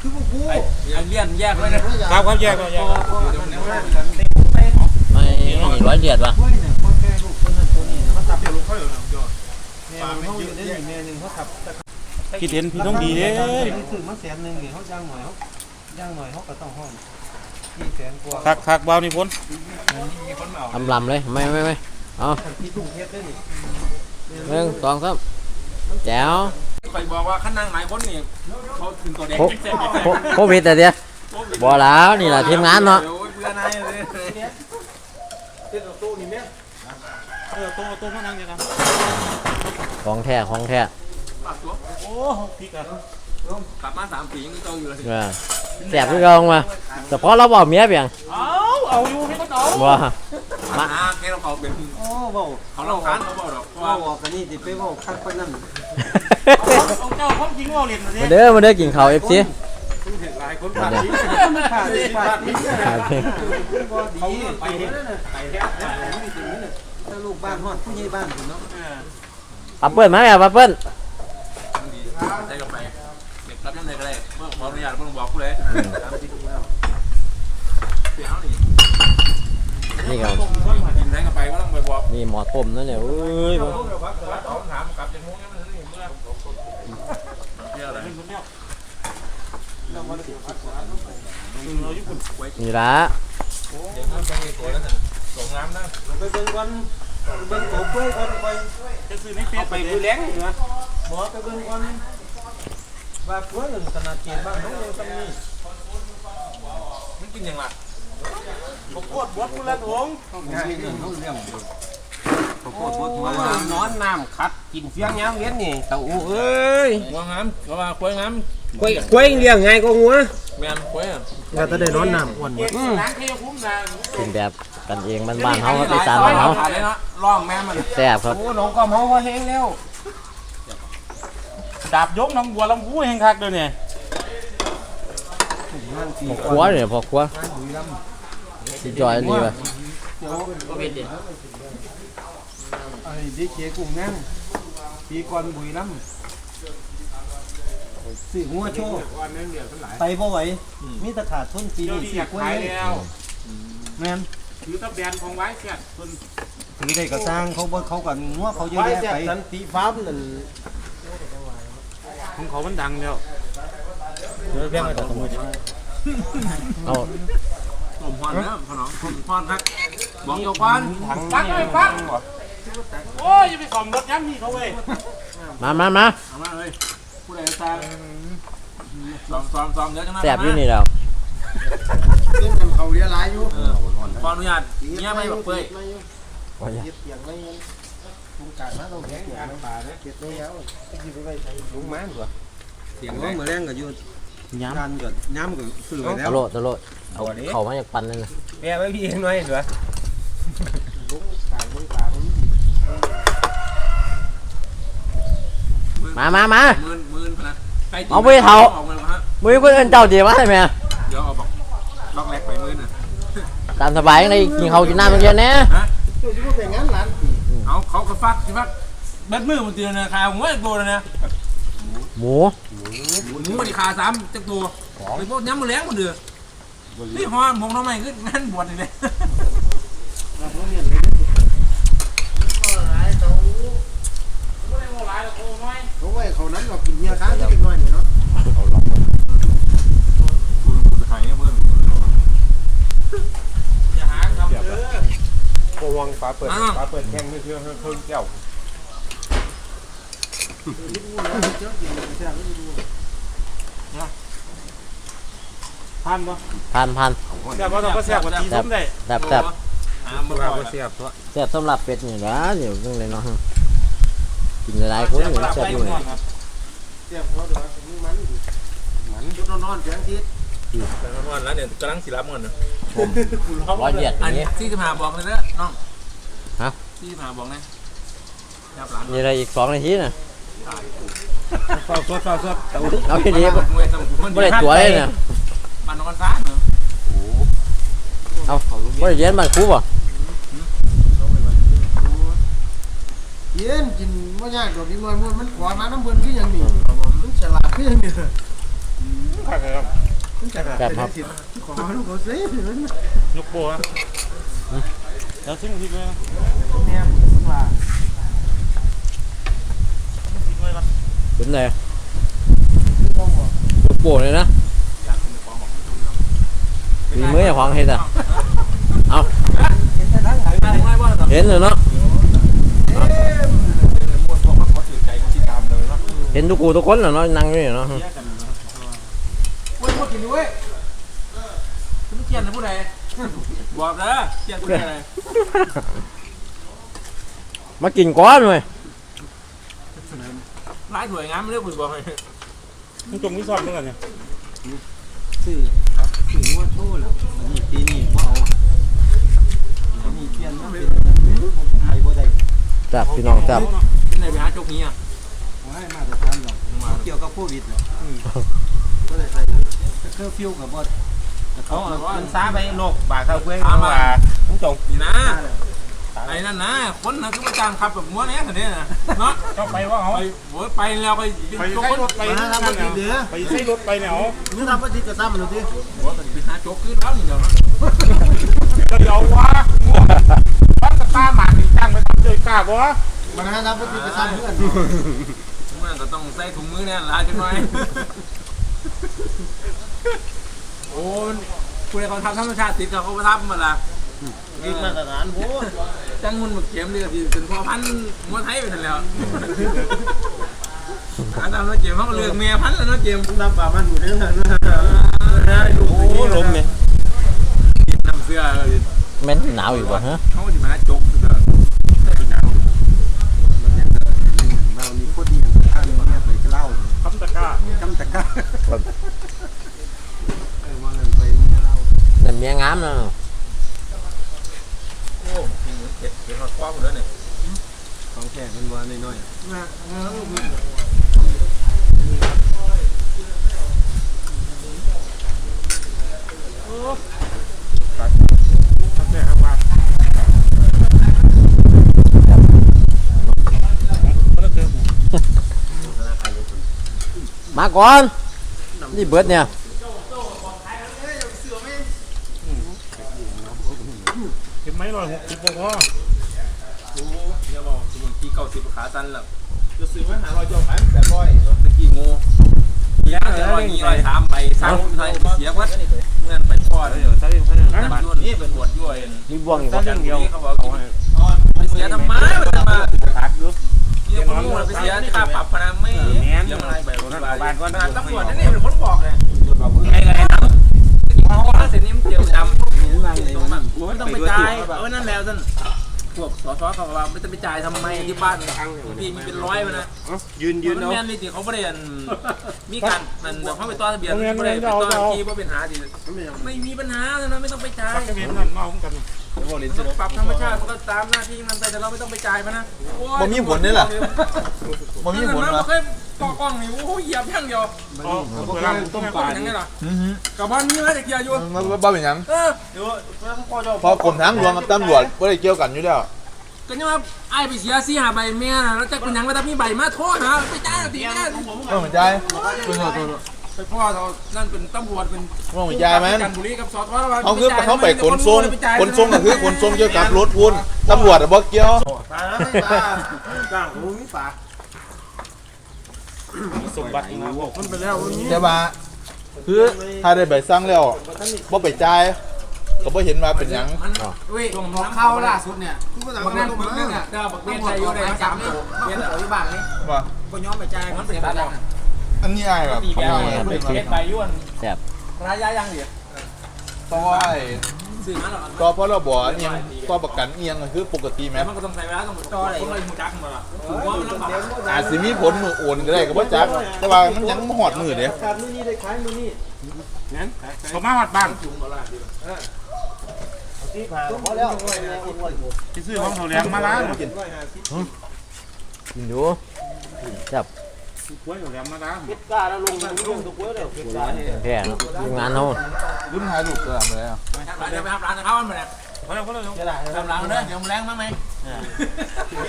คือพวกกูไอ้เลี่ยนแยกไว้นะครับครับแยกครับแยกครับไม่ไม่ร้อยเดียดว่ะว่าเนี่ยคนแค่ลูกคนนั้นตัวนี้เขาทับเดี๋ยวลุงเขาอยู่หลังจอแม่เขาอยู่ได้แม่หนึ่งเขาทับคิดเห็นพี่ต้องดีเด้ซื้อมาแสนหนึ่งนี่เขาย่างหน่อยเขาย่างหน่อยเขาก็ต้องห้องที่แสนกว่าคักคักเบานี่พ้นทำลำเลยไม่ไม่ไม่เอาที่กรุงเทพได้นี่หนึ่งสองสาม แจ๋วไปบอกว่าขั้นนั่งหลายคนนี่เขาถึงตัวแดงโคโคโควิดแต่เดียวบ่แล้วนี่แหละทีมงานเนาะเดี๋ยวเบื่อนายเลยเต้นตู้นี่แม่เออโตโตมานั่งยังครับของแท้ของแท้ปากตัวโอ้พริกอะกลับมาสามปียังเจ้าอยู่เลยเออแสบพี่กองมาแต่พอเราบอกเมียเพียงเอาเอาอยู่พี่ก็เอาว่า มาหาแกเราเขาเป็นโอ้เว้าเขาเราคันเขาบอกหรอกเพราะเว้าว่าออกกันนี่สิไปเว้าคักปานนั้นเอาเจ้าความจริงว่าเรียนมามาเนี่ยเด้อมาเด้อกินข้าวเอฟซีหลายคนผ่านนี้ผ่านนี้ผ่านนี้บ่ดีไปเฮ็ดนั่นน่ะไปแท้ไม่ถึงนี่น่ะถ้าลูกบ้านฮอดผู้ใหญ่บ้านเนาะปับเปิ้ลมาแม่ปับเปิ้ลดีได้กับไปเด็กรับยังไงก็ได้เมื่อขออนุญาตเมื่อบอกกูเลยเดี๋ยวนี่ นี่ก็กินได้กับไปก็ต้องไปบอกนี่หมอต้มนั่นเนี่ยเอ้ยบ่ถามกลับจากมุ้งยังไม่ถึงเมื่อเที่ยวอะไรนี่ละเดี๋ยวน้ำไปตัวแล้วส่งน้ำนะไปเบิ่งก่อนเบิ่งโตเปื่อยก่อนไปจะซื้อในเฟเอาซไปคือแรงนี่นะหมอไปเบิ่งก่อนว่าเปื่อยขนาดเกียรบ้านเฮายังซ้ำนี้มันกินยังไง ผมปวดบดคุณละถงง่ายเรื่องเฮาเรื่องข้าวโพดบดหัวนอนน้ำคัดกินเฟียงยามเวียนนี่เต้าหู้เอ้ยหัวงามก็ว่าควายงามกล้วยกล้วยเลี้ยงง่ายกว่าหัวแมนควายอะว่าจะได้นอนน้ำอ้วนหมดล้างเทคุ้มนะกินแบบกันเองบ้านๆเฮาครับอีสานบ้านเฮาขาดเลยเนาะร่องแม่มันแซ่บครับโอ้น้องก็เฮาก็แห้งแล้วดาบยกน้องบัวลำพูแห่งคักเดี๋ยวนี้นั่นสิพอครัวเนี่ยพอครัว สิจอยนี่ว่ะไอ้ดิเจกุ้งนั่งปีก่อนบุยลำสิหัวโชว์ไปบ่ไหวมีตะขาดทุนปีนี้นี้สิอยกล้วยแล้วแม่นถือตะแบนของไว้เสียคนถือได้ก็สร้างเขาเขากันงัวเขาเยอะแยะไปสันติฟ้าร์มนั่นของเขามันดังแล้วเดี๋ยวแบ่งไปต่อสมุดเอา ผมพอนนะพอน้องผมพอนครับบอกโยกอนฟังเลยฟังโอ้ยอย่าไปสอมรถย้ำนี่เขาเว้ยมามามาเอามาเลยผู้ใดตายซ้อมซ้อมซ้อมเดี๋ยวจังนะแซ่บอยู่นี่แล้วเล่นกันเขาเรียหลายอยู่ขออนุญาตเงี้ยไม่แบบเปื่อยโอ้ยเก็บอย่างไรเงี้ยลุงการมาต้องแข็งอย่างป่าเนี่ยเก็บได้แล้วที่ไปไว้ใช้ลุงม้านกว่าเสียงร้องมาแรงก็อยู่ ย้งานก็ย้ำก็ซื้อไปแล้ตะวโลดตะโลดเอาเข้ามาจากปันนั่นน่ะแม่ไว้พี่เองหน่อยเหรอลุงการลุงการมามามา หมื่นหมื่นนะออกมาฮะมือคนอื่นเจ้าเดียวว่าใช่ไหมเดี๋ยวเอาบอกล็อกแรกไปหมื่นน่ะตามสบายในกินข้าวกินน้ำเมื่อกี้แน่ฮะตัวที่ว่าเป็นงานร้านปีเอาเขาก็ฟักใช่ปะเบ็ดมือมันเตือนนะคาผมว่าโดนนะหมู หมูมันคาสามจักตัวไอ้พวกย้ำมือแรงมันเดือดนี่ฮอนมองทำไมขึ้นงั้นบวชเลยเขาไว้เขานั้นเรากินเมียค้างก็เป็นน้อยเนาะหายเพิ่มอย่าหาทำเด้อโกวังฟ้าเปิดฟ้าเปิดแข้งนี่เพื่อเพิ่มแก้ว พันปะพันพันแต่ว่าเราก็แซ่บกว่าทีซุ้มได้แซ่บแซ่บอ่ามาบอกเสียบตัวแซ่บสำหรับเป็ดนี่นะเดี๋ยวเรื่องเลยเนาะกินหลายๆคนอยู่แซ่บอยู่นี่เสียบเขาเดี๋ยวมีมันมันจุดนอนๆเสียงทิศแต่ละวันแล้วเนี่ยกำลังสิรับเงินนะร้อยเดียดออันย่างนี้นี้ที่จะมาบอกเลยนะน้องฮะที่จะมาบอกนะยับหลานมีอะไรอีกสองนาทีน่ะ สอบสอบสอบสอบเอาทีนี้มวยสมุนมันไม่ได้ตัวเลยเนี่ยมันนอนฟ้าเนาะเอาไม่ได้เรียนบ้านครูป่ะเย็นกินไม่ยากดอกนี่มันมันขวามาน้ำเบิ่นคืออย่างนี้มันฉลาดคืออย่างนี้ผักเลยครับแบบครับขอลูกเขาเซ่ถึงนั้นยกโบนะแล้วซิมทีด้วยนะเนี่ยว่า ซิมด้วยกัน เป็นไงลูกโป่งเลยนะมีมืออย่าของเห็ดอะเอาเห็นเลยเนาะเห็นทุกกูทุกคนเหรอเนาะนั่งอยู่เนาะเว้ยมากินด้วยคุณเกียนนะผู้ใดบอกนะเกียนผู้ใดอะไรมากินก้อนเลย ร้ายถวยงามไม่ได้คุยบอกเลยมึงจงนี่สอบเมื่อไหร่เนี่ยสื่อสื่อว่าโทษแล้วมันนี่ปีนี้ว่าเอามันนี่เปลี่ยนมาเป็นไทยบ่ได้จับพี่น้องจับเป็นไหนไปหาโจ๊กนี้อะไม่มาตรฐานหรอกเกี่ยวกับโควิดเนาะก็เลยใส่เครื่องฟิวกับบอสเขามันซาไปโลกบากเท่าเพื่อนว่ามึงจงนี่นะ ไอ้นั่นนะคนนะคือประจานขับแบบม้วนเนี้ยเถอะเนี่ยนะเนาะก็ไปว่าเขาไปโว้ยไปแล้วก็ไปเป็นใช้คนรถไปนั่นเนี่ยไปใช้รถไปเนี่ยเอามึงทำปฏิกรรมมันดูดิหัวไปหาโจ๊กขึ้นแล้วนี่เดี๋ยวนะก็เดี๋ยวว่าบ้านตะตาหมาถึงจ้างไปทำเลยกล้าบ่มันทำปฏิกรรมเพื่อนมันก็ต้องใส่ถุงมือเนี่ยลาจังหน่อยโอ้ยคุณเขาทำธรรมชาติติดกับเขาไปทำมาละ อีกมาตรฐานโว้จังมุนหมึกเข็มเลยที่เป็นพ่อพันธุ์มวยไทยไปทันแล้วอาจารย์เราเจียมเขาก็เลือกเมียพันธุ์แล้วเนาะเจียมน้ำปลามันอยู่เนี่ยนะโอ้ลมเนี่ยนำเสื้อแม่นหนาวอยู่บ่ฮะเขาจะมาจกเสื้อเรานี่โคตรดีท่านเนี่ยไปเล่าคำตะกร้ากำตะก้าเออว่าเงินไปเนี่ยเล่า แต่เมียงามเนาะโอ้ เก็บเก็บคว้าหมดแล้วเนี่ยของแขกมันว่าน้อยครับเนี่ยครับว่าแล้วเจอมาก่อน นี่เบิดเนี่ย เห็น ไหมร้อยหกสิบพอเดี๋ยบอกสมุนที่เก้าสิบขาตันแล้วจะซื้อมาหาลอยจอพันแต่บ่อยตะกี้งูยาจะลอยมีลอยสามไปสามไทยเสียวัดเงินไปพอดเลยใช่ไหมบ้านนี่เป็นบวชด้วยนี่บวงอยู่ตบ่อนเดียวเขาบอกเสียทำไมไปทำไมตักอยู่เนี่ยคนงูไปเสียค่าปรับพนันไม่เสียอะไรแบบบ้านก็ตำรวจนั่นเองเป็นคนบอกเลยไงไงทำเขาว่าเสร็จนี้มันเจียวจำๆเห็นมาเลยตรงนั้นไม่ต้องไปจ่ายเออนั่นแล้วท่านพวกสสเขาว่าไม่ต้องไปจ่ายทำไมที่บ้านพี่มีเป็นร้อยไปนะยืนยืนมันเอาแม่นนี่ที่เขาไม่ได้มีการมันเขาไปต่อทะเบียนไม่ได้ไปต่อคีว่าเป็นหาดิไม่มีปัญหาเลยนะไม่ต้องไปจ่ายตักจะเห็นนั่นเมากันปรับธรรมชาติมันก็ตามหน้าที่มันไปแต่เราไม่ต้องไปจ่ายมันนะบ่มีผลนี่แหละบ่มีผลนะวะ เคยปอกกล้องนี่โอ้เหยียบอย่างเดียวอ๋อเวลาต้มปลายังไงล่ะกับบ้านนี้ไหมเด็กยาอยู่มันบ่เป็นหยังเออพอกรมทางหลวงกับตำรวจบ่ได้เกี่ยวกันอยู่แล้วก็ยังว่าไอ้ไปเสียสี่หาใบเมียนะแล้วจะเป็นยังว่าถ้ามีใบมาโทษนะไปจ่ายตีไม่ได้เออเหมือนใจเป็นโทษโทษไปพ่อเรานั่นเป็นตำรวจเป็นว่าเหมือนใจมันกันบุรีกับสอทเขาคือเขาไปขนส่งขนส่งก็คือขนส่งเกี่ยวกับรถพุ่นตำรวจอะบ่เกี่ยวปลาไม่ปลากลางหูมีปลา สมบัตินะพวกมันไปแล้ววันนี้แต่ว่าคือถ้าได้ใบสั่งแล้วบ่ไปจ่ายก็บ่เห็นว่าเป็นหยังเว้ยผมเข้าล่าสุดเนี่ยบักนั่นบักนั่นอะก็บักเบี้ยใจอยู่ในสามนี่เบี้ยต่อที่บ้านนี่ว่าก็ย้อมไปจ่ายมันเสียตังค์อันนี้อ้ายแบบตีแบงค์เบี้ยใบยวนแซ่บรายยังเดียวเพราะว่าไอ้ ซื้อมาหรอก็เพราะเราบอกอิหยังก็ประกันเอียงก็คือปกติไหมมันก็ต้องใส่เวลาต้องจออะไรคนเลยมูจักมาละถือว่ามันลำบากอาจสิมีผลมือโอนก็ได้ก็บ่จัก แต่ว่ามันยังบ่ฮอดมือเด้ขาดมือนี้ได้ขายมือนี้นั้นเขามาวัดบ้านที่ผ่านพอแล้วที่ซื้อของเขาเลี้ยงมาล้านกินกินอยู่จับ กล้วยเขาเลี้ยงมาล้านกล้าแล้วลงลงตะกุ้ยแล้วกล้าเนี่ยแค่เนาะทีมงานเฮารุ่นหาลูกก็มาแล้วเดี๋ยวไปทำร้านนะครับมันเลยเขาเลี้ยงเขาเลี้ยงจะได้ทำร้านเลยเดี๋ยวมันแรงมั้งไหม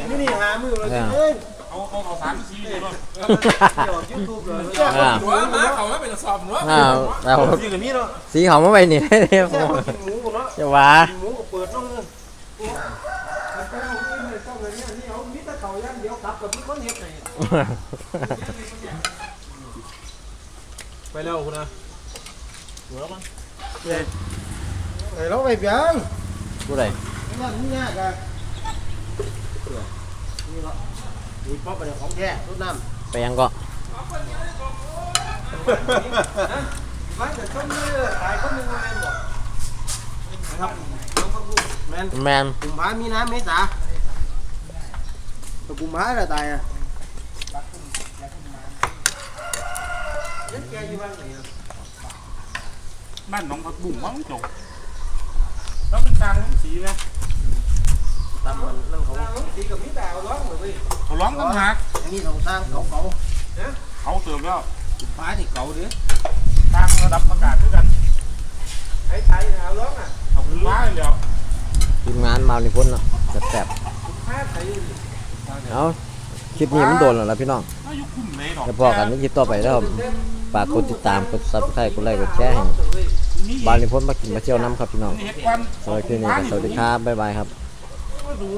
นี่นี่หามือเราเออเอ้ยเอาเอาเอาเอาสามสี่เลยเนาะเดี๋ยวยูทูบเลยอ่าหัวมาเขามาเป็นสอบหัวอ่าแล้วจริงกับมีเนาะสีเขามาไปนี่แซ่บกินหมูเนาะจะว่าหมูก็เปิดน้องเลยมันไปเอาที่ไม่ต้องเลยเนี่ยนี่เอามีแต่เขาย่างเดียวกลับกับพี่คนเฮ็ดไง ไปแล้วคุณนะหัวมันเฮ้ยไอ้เราไปเบียงผู้ใดนั่นนี่ยากอะนี่ละนี่ป๊อปเป็นของแท้รถน้ำไปยังก็มันจะต้มเนื้อตายคนหนึ่งแมนบ่นะครับน้องพักบุ้งแมนแมนกุมภามีน้ำเมษาแต่กุมภาละตายอะยันแกอยู่ บ้านไหนอะบ้านหน้องผักบุ้งมั้งจบแล้วเป็นกลางน้องสีนะตามมันนั่งเขาสีกับมีดาวร้องเลยเว้ยเขาร้องกันหักมีสองทางเขาเขาเขาเติมแล้วกุมภาที่เขาเด้อทางระดับอากาศด้วยกันไอ้ไทยหนาวร้องอะเอาพื้นฟ้าเลยแล้วทีมงานมาในพ้นเนาะแซ่บกุมภาไทยอยู่นี่ๆเอา คลิปนี้มันโดนแล้วล่ะพี่น้องถ้ายุคุ้มเลยดอกแล้วพอกันในคลิปต่อไปแล้วครับฝากกดติดตามกด subscribe กดไลค์กดแชร์ให้นี่บานในพ้นมากินมาเที่ยวน้ำครับพี่น้องเห็ดควันสำหรับคลิปนี้ก็สวัสดีครับบ๊ายบายครับก็ดู